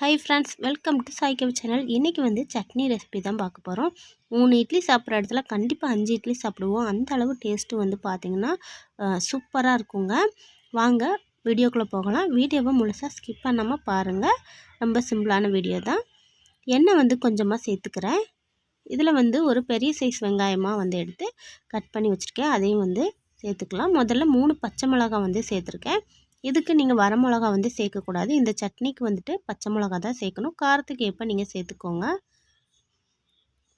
Hi friends welcome to Saikavi channel இன்றைக்கி வந்து chutney recipe தான் பார்க்க போகிறோம் மூணு இட்லி சாப்பிட்ற இடத்துல கண்டிப்பாக அஞ்சு இட்லி சாப்பிடுவோம். அந்த அளவு டேஸ்ட்டு வந்து பார்த்திங்கன்னா சூப்பராக இருக்குங்க. வாங்க வீடியோக்குள்ளே போகலாம். வீடியோவை முழுசாக ஸ்கிப் பண்ணாமல் பாருங்கள் ரொம்ப சிம்பிளான வீடியோ தான். எண்ணெய் வந்து கொஞ்சமாக சேர்த்துக்கிறேன். இதில் வந்து ஒரு பெரிய சைஸ் வெங்காயமாக வந்து எடுத்து கட் பண்ணி வச்சுருக்கேன். அதையும் வந்து சேர்த்துக்கலாம். முதல்ல மூணு பச்சை மிளகாய் வந்து சேர்த்துருக்கேன். இதுக்கு நீங்கள் வரமிளகா வந்து சேர்க்கக்கூடாது. இந்த சட்னிக்கு வந்துட்டு பச்சை மிளகா தான் சேர்க்கணும். காரத்துக்கு ஏற்ப நீங்கள் சேர்த்துக்கோங்க.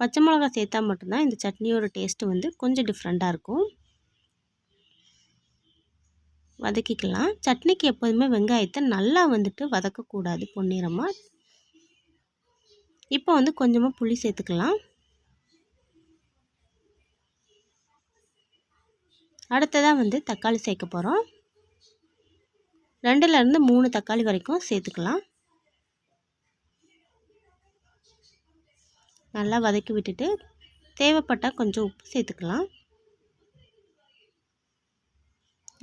பச்சை மிளகா சேர்த்தா மட்டும்தான் இந்த சட்னியோட டேஸ்ட்டு வந்து கொஞ்சம் டிஃப்ரெண்ட்டாக இருக்கும். வதக்கிக்கலாம். சட்னிக்கு எப்போதுமே வெங்காயத்தை நல்லா வந்துட்டு வதக்கக்கூடாது பொன்னிறமாக இப்போ வந்து கொஞ்சமாக புளி சேர்த்துக்கலாம். அடுத்ததாக வந்து தக்காளி சேர்க்க போகிறோம் ரெண்டுலேருந்து மூணு தக்காளி வரைக்கும் சேர்த்துக்கலாம். நல்லா வதக்கி விட்டுட்டு தேவைப்பட்டால் கொஞ்சம் உப்பு சேர்த்துக்கலாம்.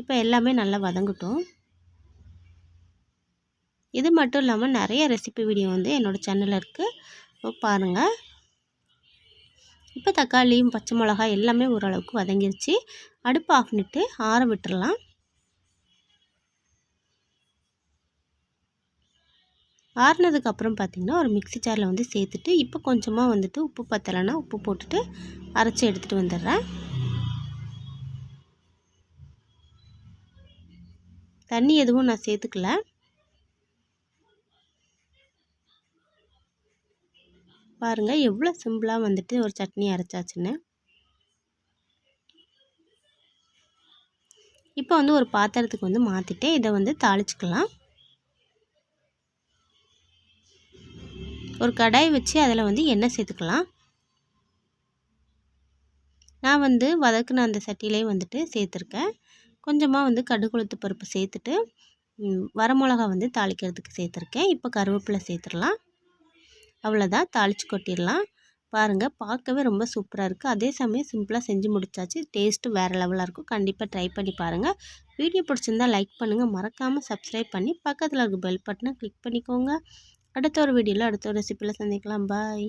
இப்போ எல்லாமே நல்லா வதங்கட்டும். இது மட்டும் இல்லாமல் நிறைய ரெசிபி வீடியோ வந்து என்னோடய சேனலில் இருக்குது பாருங்கள் இப்போ தக்காளியும் பச்சை மிளகாய் எல்லாமே ஓரளவுக்கு வதங்கிருச்சு. அடுப்பு ஆஃப் பண்ணிட்டு ஆற விட்டுடலாம் ஆறுனதுக்கப்புறம் பார்த்திங்கன்னா ஒரு மிக்சி ஜாரில் வந்து சேர்த்துட்டு இப்போ கொஞ்சமாக வந்துட்டு உப்பு பத்தலைன்னா உப்பு போட்டுட்டு அரைச்சி எடுத்துகிட்டு வந்துடுறேன். தண்ணி எதுவும் நான் சேர்த்துக்கல. பாருங்கள் எவ்வளோ சிம்பிளாக வந்துட்டு ஒரு சட்னி அரைச்சாச்சுன்னு. இப்போ வந்து ஒரு பாத்திரத்துக்கு வந்து மாற்றிட்டு இதை வந்து தாளிச்சிக்கலாம். ஒரு கடாய் வச்சு அதில் வந்து எண்ணெய் சேர்த்துக்கலாம். நான் வந்து வதக்குன அந்த சட்டியிலே வந்துட்டு சேர்த்துருக்கேன். கொஞ்சமாக வந்து கடுகுளுத்து பருப்பு சேர்த்துட்டு வரமிளகா வந்து தாளிக்கிறதுக்கு சேர்த்துருக்கேன். இப்போ கருவேப்பிலை சேர்த்துடலாம். அவ்வளோதான். தாளித்து கொட்டிடலாம். பாருங்கள் பார்க்கவே ரொம்ப சூப்பராக இருக்குது அதே சமயம் சிம்பிளாக செஞ்சு முடிச்சாச்சு. டேஸ்ட்டு வேறு லெவலாக இருக்கும். கண்டிப்பாக ட்ரை பண்ணி பாருங்கள் வீடியோ பிடிச்சிருந்தால் லைக் பண்ணுங்கள் மறக்காமல் சப்ஸ்கிரைப் பண்ணி பக்கத்தில் இருக்க பெல் பட்டனை கிளிக் பண்ணிக்கோங்க. அடுத்த ஒரு வீடியோவில் அடுத்த ஒரு ரெசிப்பியில் சந்திக்கலாம். பாய்